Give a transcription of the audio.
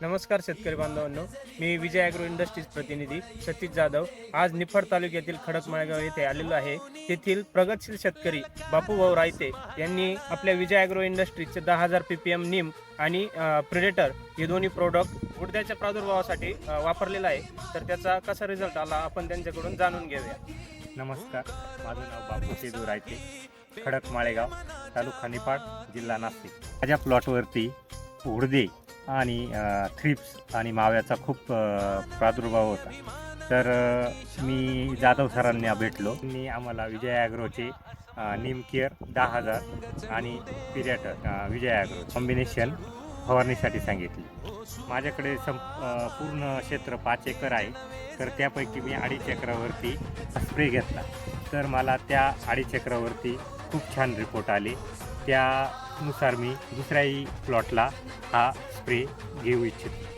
नमस्कार शेतकरी बांधवांनो मी विजय अॅग्रो इंडस्ट्रीज प्रतिनिधी सतीश जाधव. आज निफाड तालुक्यातील खडकमाळगाव येथे आलेलो आहे. तेथील प्रगतशील शेतकरी बापूभाऊ रायते यांनी आपल्या विजय अॅग्रो इंडस्ट्रीजचे दहा हजार पी पी एम निम आणि प्रिडेटर हे दोन्ही प्रोडक्ट गुडद्याच्या प्रादुर्भावासाठी वापरलेला आहे. तर त्याचा कसा रिझल्ट आला आपण त्यांच्याकडून जाणून घेऊया. नमस्कार माझं नाव बापू सेदू रायते खडक माळेगाव तालुका निपाड जिल्हा नाशिक. माझ्या प्लॉटवरती उडदे आणि थ्रिप्स आणि माव्याचा खूप प्रादुर्भाव होता. तर मी जाधव सरांना भेटलो. त्यांनी आम्हाला विजय ॲग्रोचे निम केअर दहा हजार आणि पिरियाटर विजय ॲग्रो कॉम्बिनेशन फवारणीसाठी सांगितली. माझ्याकडे सं पूर्ण क्षेत्र पाच एकर आहे. तर त्यापैकी मी अडीच एकरावरती स्प्रे घेतला. तर मला त्या अडीच एकरावरती खूप छान रिपोर्ट आले. त्यानुसार मी दुसऱ्याही प्लॉटला हा स्प्रे घेऊ इच्छितो